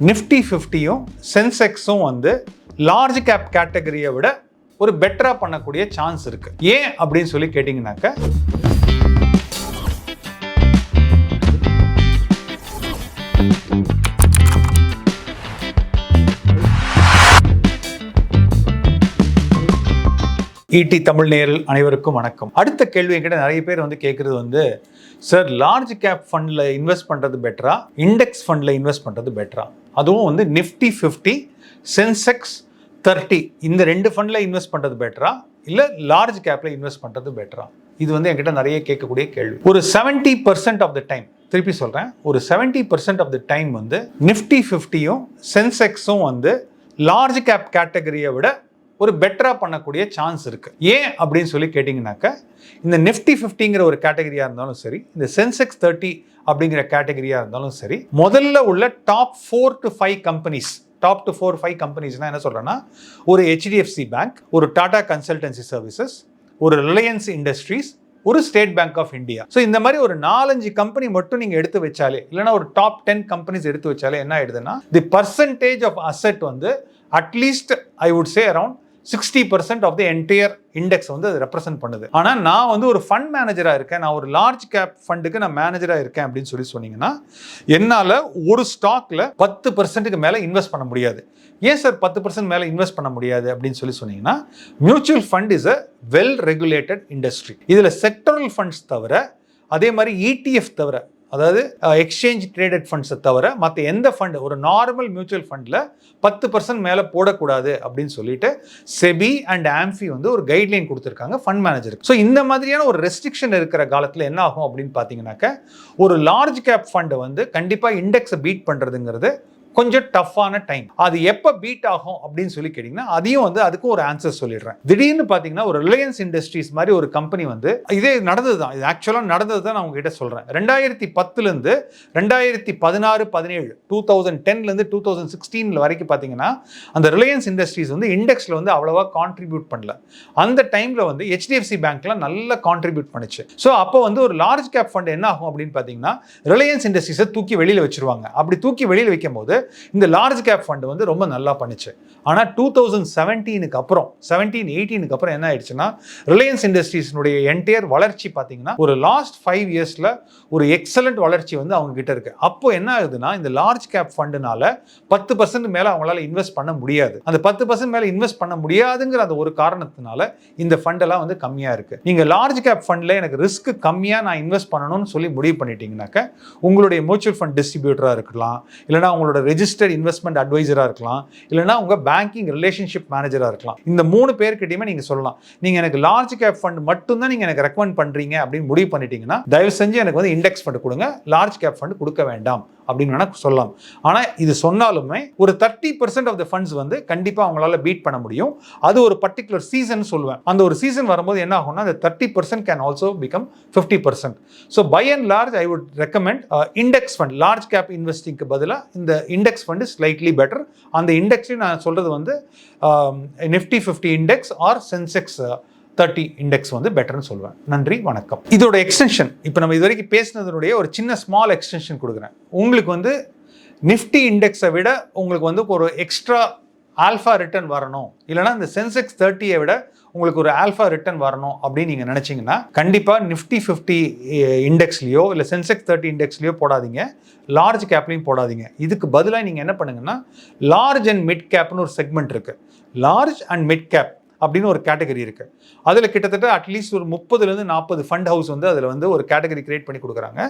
Nifty ஃபிஃப்டியும் சென்செக்ஸும் வந்து லார்ஜ் கேப் கேட்டகரியை விட ஒரு பெட்டராக பண்ணக்கூடிய சான்ஸ் இருக்குது ஏன் அப்படின்னு சொல்லி கேட்டிங்கனாக்க ஈடி தமிழ் நேரில் அனைவருக்கும் வணக்கம். அடுத்த கேள்வி என்கிட்ட நிறைய பேர் வந்து கேட்குறது வந்து சார் லார்ஜ் கேப் ஃபண்டில் இன்வெஸ்ட் பண்ணுறது பெட்டரா இண்டெக்ஸ் ஃபண்டில் இன்வெஸ்ட் பண்ணுறது பெட்டரா அதுவும் வந்து நிஃப்டி ஃபிஃப்டி சென்செக்ஸ் தேர்ட்டி இந்த ரெண்டு ஃபண்டில் இன்வெஸ்ட் பண்ணுறது பெட்டரா இல்லை லார்ஜ் கேப்பில் இன்வெஸ்ட் பண்ணுறது பெட்டரா இது வந்து என்கிட்ட நிறைய கேட்கக்கூடிய கேள்வி. ஒரு seventy percent of the time திருப்பி சொல்கிறேன் ஒரு seventy percent of the time வந்து நிஃப்டி ஃபிஃப்டியும் சென்செக்ஸும் வந்து லார்ஜ் கேப் கேட்டகரியை விட ஒரு பெட்டராக பண்ணக்கூடிய சான்ஸ் இருக்குது ஏன் அப்படின்னு சொல்லி கேட்டிங்கனாக்க இந்த நிஃப்டி ஃபிஃப்டிங்கிற ஒரு கேட்டகரியாக இருந்தாலும் சரி இந்த சென்செக்ஸ் தேர்ட்டி அப்படிங்கிற கேட்டகரியாக இருந்தாலும் சரி முதல்ல உள்ள top four to five companies top to four five கம்பெனிஸ்னால் என்ன சொல்கிறேன்னா ஒரு ஹெச்டிஎஃப்சி பேங்க் ஒரு டாடா கன்சல்டன்சி சர்வீசஸ் ஒரு ரிலையன்ஸ் இண்டஸ்ட்ரீஸ் ஒரு State Bank of India so இந்த மாதிரி ஒரு நாலஞ்சு கம்பெனி மட்டும் நீங்கள் எடுத்து வச்சாலே இல்லைன்னா ஒரு டாப் டென் கம்பெனிஸ் எடுத்து வச்சாலே என்ன ஆயிடுதுன்னா தி பர்சன்டேஜ் ஆஃப் அசெட் வந்து at least I would say around sixty percent of the entire index வந்து அது ரெப்ரசென்ட் பண்ணுது. ஆனால் நான் வந்து ஒரு ஃபண்ட் மேனேஜராக இருக்கேன். நான் ஒரு லார்ஜ் கேப் ஃபண்டுக்கு நான் மேனேஜராக இருக்கேன் அப்படின்னு சொல்லி சொன்னீங்கன்னா என்னால் ஒரு ஸ்டாக்ல பத்து பர்சன்ட்டுக்கு மேலே இன்வெஸ்ட் பண்ண முடியாது. ஏன் சார் பத்து பர்சன்ட் மேலே இன்வெஸ்ட் பண்ண முடியாது அப்படின்னு சொல்லி சொன்னீங்கன்னா mutual fund is a well regulated industry இதில் செக்டரல் ஃபண்ட்ஸ் தவிர அதே மாதிரி இடிஎஃப் தவிர அதாவது எக்ஸ்சேஞ்ச் ட்ரேடட் ஃபண்ட்ஸை தவிர மற்ற எந்த ஃபண்டு ஒரு நார்மல் மியூச்சுவல் ஃபண்டில் பத்து பர்சன்ட் மேலே போடக்கூடாது அப்படின்னு சொல்லிட்டு செபி அண்ட் ஆம்ஃபி வந்து ஒரு கைட்லைன் கொடுத்துருக்காங்க ஃபண்ட் மேனேஜருக்கு ஸோ இந்த மாதிரியான ஒரு ரெஸ்ட்ரிக்ஷன் இருக்கிற காலத்தில் என்ன ஆகும் அப்படின்னு பார்த்தீங்கன்னாக்க ஒரு லார்ஜ் கேப் ஃபண்டை வந்து கண்டிப்பாக இண்டெக்ஸை பீட் பண்ணுறதுங்கிறது கொஞ்சம் டஃப்பான டைம். அது எப்போ பீட் ஆகும் அப்படின்னு சொல்லி கேட்டிங்கன்னா அதையும் வந்து அதுக்கும் ஒரு ஆன்சர் சொல்லிடுறேன். திடீர்னு பார்த்தீங்கன்னா ஒரு ரிலையன்ஸ் இண்டஸ்ட்ரீஸ் மாதிரி ஒரு கம்பெனி வந்து இதே நடந்தது தான் இது ஆக்சுவலாக நடந்தது தான் நான் உங்ககிட்ட சொல்கிறேன் ரெண்டாயிரத்தி பத்துலேருந்து ரெண்டாயிரத்தி பதினாறு பதினேழு டூ தௌசண்ட் டென்லேருந்து டூ தௌசண்ட் சிக்ஸ்டீனில் வரைக்கும் பார்த்தீங்கன்னா அந்த ரிலையன்ஸ் இண்டஸ்ட்ரீஸ் வந்து இண்டெக்ஸில் வந்து அவ்வளோவா கான்ட்ரிபியூட் பண்ணல. அந்த டைமில் வந்து ஹெச்டிஎஃப்சி பேங்க்லாம் நல்லா கான்ட்ரிபியூட் பண்ணுச்சு. ஸோ அப்போ வந்து ஒரு லார்ஜ் கேப் ஃபண்ட் என்ன ஆகும் அப்படின்னு பார்த்தீங்கன்னா ரிலையன்ஸ் இண்டஸ்ட்ரீஸை தூக்கி வெளியில் வச்சிருவாங்க. அப்படி தூக்கி வெளியில் வைக்கும் போது இந்த லார்ஜ் கேப் ஃபண்ட் வந்து ரொம்ப நல்லா பண்ணிச்சு. ஆனால் டூ தௌசண்ட் செவன்டீனுக்கு அப்புறம் செவன்டீன் எயிட்டீனுக்கு அப்புறம் என்ன ஆயிடுச்சுன்னா ரிலையன்ஸ் இண்டஸ்ட்ரீஸினுடைய என்டையர் வளர்ச்சி பார்த்தீங்கன்னா ஒரு லாஸ்ட் ஃபைவ் இயர்ஸில் ஒரு எக்ஸலண்ட் வளர்ச்சி வந்து அவங்க கிட்ட இருக்கு. அப்போ என்ன ஆகுதுன்னா இந்த லார்ஜ் கேப் ஃபண்டுனால பத்து பர்சன்ட் மேலே அவங்களால இன்வெஸ்ட் பண்ண முடியாது. அந்த பத்து பர்சன்ட் மேலே இன்வெஸ்ட் பண்ண முடியாதுங்கிற அந்த ஒரு காரணத்தினால இந்த ஃபண்டெல்லாம் வந்து கம்மியாக இருக்கு. நீங்கள் லார்ஜ் கேப் ஃபண்டில் எனக்கு ரிஸ்க் கம்மியாக நான் இன்வெஸ்ட் பண்ணணும்னு சொல்லி முடிவு பண்ணிட்டீங்கன்னாக்க உங்களுடைய மியூச்சுவல் ஃபண்ட் டிஸ்ட்ரிபியூட்டராக இருக்கலாம் இல்லைனா உங்களோட ரெஜிஸ்டர்ட் இன்வெஸ்ட்மெண்ட் அட்வைசராக இருக்கலாம். இல்லைனா உங்கள் பேங்கிங் ரிலேஷன்ஷிப் மேனேஜராக இருக்கலாம். இந்த மூணு பேர்கிட்டையுமே நீங்கள் சொல்லலாம். நீங்கள் எனக்கு லார்ஜ் கேப் ஃபண்ட் மட்டும்தான் நீங்கள் எனக்கு ரெக்கமெண்ட் பண்ணுறீங்க அப்படின்னு முடிவு பண்ணிட்டீங்கன்னா தயவு செஞ்சு எனக்கு வந்து இண்டெக்ஸ் ஃபண்ட் கொடுங்க. லார்ஜ் கேப் ஃபண்ட் கொடுக்க வேண்டாம். அப்படின்னு வேணால் சொல்லலாம். ஆனால் இது சொன்னாலுமே ஒரு thirty percent of the funds வந்து கண்டிப்பாக அவங்களால பீட் பண்ண முடியும். அது ஒரு பர்டிகுலர் சீசன் சொல்லுவேன். அந்த ஒரு சீசன் வரும்போது என்ன ஆகும்னா அந்த thirty percent can also become fifty percent so by and large I would recommend index fund large cap இன்வெஸ்டிங்க்கு பதிலாக இந்த இண்டெக்ஸ் ஃபண்ட் ஸ்லைட்லி பெட்டர் அந்த இண்டெக்ஸையும் நான் சொல்கிறது வந்து Nifty fifty index or Sensex thirty index வந்து பெட்டர்னு சொல்லுவேன். நன்றி வணக்கம். இதோட எக்ஸ்டென்ஷன் இப்போ நம்ம இது வரைக்கும் பேசினதனுடைய ஒரு சின்ன ஸ்மால் எக்ஸ்டென்ஷன் கொடுக்குறேன். உங்களுக்கு வந்து நிஃப்டி இண்டெக்ஸை விட உங்களுக்கு வந்து ஒரு எக்ஸ்ட்ரா ஆல்ஃபா ரிட்டர்ன் வரணும். இல்லைனா இந்த சென்செக்ஸ் தேர்ட்டியை விட உங்களுக்கு ஒரு ஆல்ஃபா ரிட்டர்ன் வரணும் அப்படின்னு நீங்கள் நினச்சிங்கன்னா கண்டிப்பாக நிஃப்டி ஃபிஃப்டி இண்டெக்ஸ்லையோ இல்லை சென்செக்ஸ் தேர்ட்டி இண்டெக்ஸ்லையோ போடாதீங்க. லார்ஜ் கேப்லையும் போடாதீங்க. இதுக்கு பதிலாக நீங்கள் என்ன பண்ணுங்கன்னா லார்ஜ் அண்ட் மிட் கேப்னு ஒரு செக்மெண்ட் இருக்குது லார்ஜ் அண்ட் மிட் கேப் அப்படின்னு ஒரு கேட்டகரி இருக்குது அதில் கிட்டத்தட்ட அட்லீஸ்ட் ஒரு முப்பதுலேருந்து நாற்பது ஃபண்ட் ஹவுஸ் வந்து அதில் வந்து ஒரு கேட்டகரி கிரியேட் பண்ணி கொடுக்குறாங்க.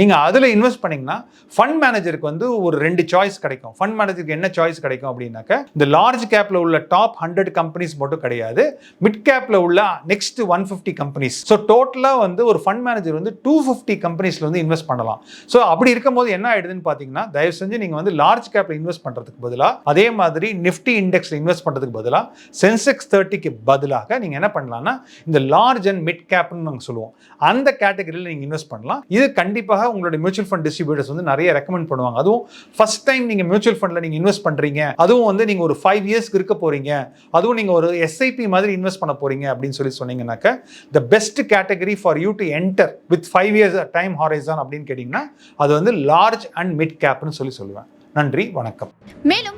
நீங்கள் அதில் இன்வெஸ்ட் பண்ணிங்கன்னா ஃபண்ட் மேனேஜருக்கு வந்து ஒரு ரெண்டு சாய்ஸ் கிடைக்கும். ஃபண்ட் மேனேஜருக்கு என்ன சாய்ஸ் கிடைக்கும் அப்படின்னாக்க இந்த லார்ஜ் கேப்பில் உள்ள டாப் ஹண்ட்ரட் கம்பெனிஸ் மட்டும் கிடையாது. மிட் கேப்பில் உள்ள next one fifty companies so டோட்டலாக வந்து ஒரு ஃபண்ட் மேனேஜர் வந்து டூ ஃபிஃப்டி கம்பெனிஸில் வந்து இன்வெஸ்ட் பண்ணலாம். ஸோ அப்படி இருக்கும்போது என்ன ஆயிடுதுன்னு பார்த்தீங்கன்னா தயவு செஞ்சு நீங்கள் வந்து லார்ஜ் கேப்பில் இன்வெஸ்ட் பண்ணுறதுக்கு பதிலாக அதே மாதிரி நிஃப்டி இண்டெக்ஸில் இன்வெஸ்ட் பண்ணுறதுக்கு பதிலாக சென்செக்ஸ் தேர்ட்டிக்கு பதிலாக நீங்கள் என்ன பண்ணலாம்னா இந்த லார்ஜ் அண்ட் மிட் கேப்னு நாங்கள் சொல்லுவோம். அந்த கேட்டகரியில் நீங்கள் இன்வெஸ்ட் பண்ணலாம். இது கண்டிப்பாக உங்களுடைய மியூச்சுவல் ஃபண்ட் டிஸ்ட்ரிபியூட்டர்ஸ் வந்து நிறைய ரெக்கமெண்ட் பண்ணுவாங்க. அதுவும் ஃபர்ஸ்ட் டைம் நீங்கள் மியூச்சுவல் ஃபண்டில் நீங்கள் இன்வெஸ்ட் பண்ணுறீங்க அதுவும் வந்து நீங்கள் ஒரு ஃபைவ் இயர்ஸ்க்கு இருக்க போகிறீங்க அதுவும் நீங்கள் ஒரு எஸ்ஐபி மாதிரி இன்வெஸ்ட் பண்ண போகிறீங்க அப்படின்னு சொல்லி சொன்னீங்கன்னாக்க the best category for you to enter with five years time horizon அப்படின்னு கேட்டிங்கன்னா அது வந்து லார்ஜ் அண்ட் மிட் கேப்னு சொல்லி சொல்லுவேன். நன்றி வணக்கம். மேலும்